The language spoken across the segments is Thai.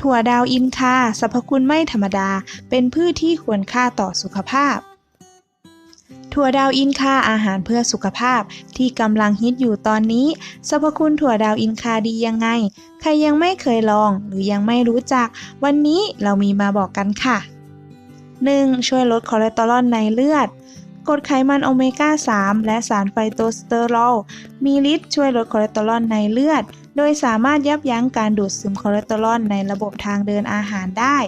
ถั่วดาวอินคาสรรพคุณไม่ธรรมดา เป็นพืชที่ควรค่าต่อสุขภาพ ถั่วดาวอินคาอาหารเพื่อสุขภาพที่กำลังฮิตอยู่ตอนนี้สรรพคุณถั่วดาวอินคาดียังไง ใครยังไม่เคยลองหรือยังไม่รู้จัก วันนี้เรามีมาบอกกันค่ะ 1. ช่วยลดคอเลสเตอรอลในเลือด กรดไขมันโอเมก้า 3 และสารไฟโตสเตอรอลมีฤทธิ์ช่วยลดคอเลสเตอรอลในเลือด โดยสามารถยับยั้งการดูดซึมคอเลสเตอรอลในระบบทางเดินอาหารได้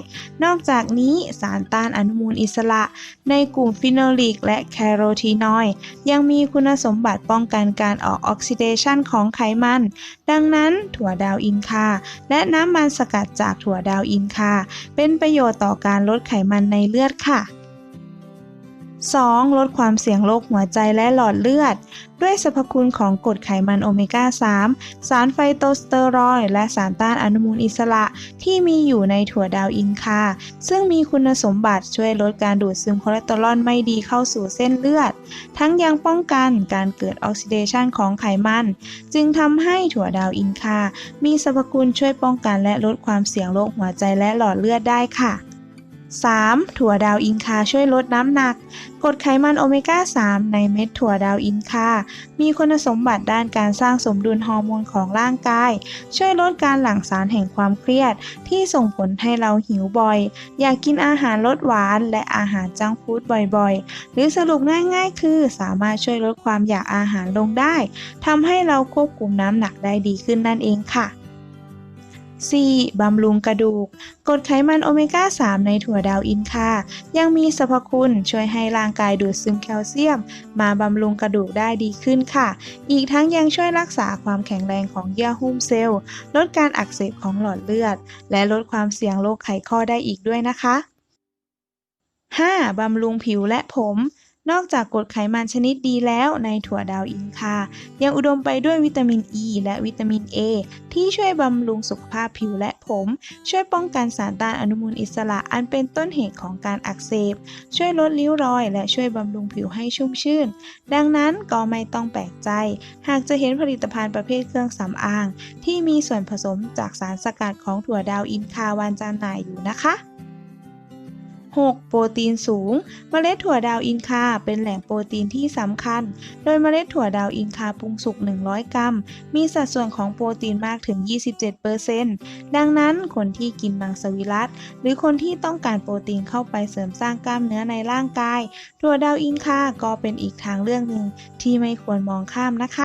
นอกจากนี้สารต้านอนุมูลอิสระ ในกลุ่มฟิโนลิกและแคโรทีนอยด์ยังมีคุณสมบัติป้องกันการออกออกซิเดชันของไขมัน ดังนั้นถั่วดาวอินคา และน้ำมันสกัดจากถั่วดาวอินคา เป็นประโยชน์ต่อการลดไขมันในเลือดค่ะ 2. ลดความเสี่ยงโรคหัวใจและหลอดเลือด ด้วยสรรพคุณของกรดไขมันโอเมก้า 3 สารไฟโตสเตอรอยด์และสารต้านอนุมูลอิสระที่มีอยู่ในถั่วดาวอินคา ซึ่งมีคุณสมบัติช่วยลดการดูดซึมคอเลสเตอรอลไม่ดีเข้าสู่เส้นเลือด ทั้งยังป้องกันการเกิดออกซิเดชันของไขมัน จึงทำให้ถั่วดาวอินคา มีสรรพคุณช่วยป้องกันและลดความเสี่ยงโรคหัวใจและหลอดเลือดได้ค่ะ 3. ถั่วดาวอินคาช่วยลดน้ำหนักกรดไขมันโอเมก้า 3 ในเม็ดถั่วดาวอินคา มีคุณสมบัติด้านการสร้างสมดุลฮอร์โมนของร่างกาย ช่วยลดการหลั่งสารแห่งความเครียด ที่ส่งผลให้เราหิวบ่อย อยากกินอาหารรสหวานและอาหารจังฟู้ดบ่อยๆ หรือสรุปง่ายๆ คือสามารถช่วยลดความอยากอาหารลงได้ทำให้เราควบคุมน้ำหนักได้ดีขึ้นนั่นเองค่ะ 4. บำรุงกระดูกกรดไขมันโอเมก้า 3 ในถั่วดาวอินคายังมีสรรพคุณช่วยให้ร่างกายดูดซึมแคลเซียม มาบำรุงกระดูกได้ดีขึ้นค่ะ อีกทั้งยังช่วยรักษาความแข็งแรงของเยื่อหุ้มเซลล์ ลดการอักเสบของหลอดเลือด และลดความเสี่ยงโรคไขข้อได้อีกด้วยนะคะ 5. บำรุงผิวและผม นอกจากกรดไขมันชนิดดีแล้วในถั่วดาวอินคา ยังอุดมไปด้วยวิตามินอ e ีและวิตามิน A ที่ช่วยบำรุงสุขภาพผิวและผม ช่วยป้องกันสารต้านอนุมูลอิสระอันเป็นต้นเหตุของการอักเสบ ช่วยลดริ้วรอย และช่วยบำรุงผิวให้ชุ่มชื่น ดังนั้นก็ไม่ต้องแปลกใจ หากจะเห็นผลิตภัณฑ์ประเภทเครื่องสำอาง ที่มีส่วนผสมจากสารสกัดของถั่วดาวอินคาวางจำหน่ายอยู่นะคะ 6. โปรตีนสูง เมล็ดถั่วดาวอินคาเป็นแหล่งโปรตีนที่สำคัญ โดยเมล็ดถั่วดาวอินคาปรุงสุก 100 กรัม มีสัดส่วนของโปรตีนมากถึง 27%ดังนั้นคนที่กินมังสวิรัตหรือคนที่ต้องการโปรตีนเข้าไปเสริมสร้างกล้ามเนื้อในร่างกาย ถั่วดาวอินคาก็เป็นอีกทางเลือกหนึ่งที่ไม่ควรมองข้ามนะคะ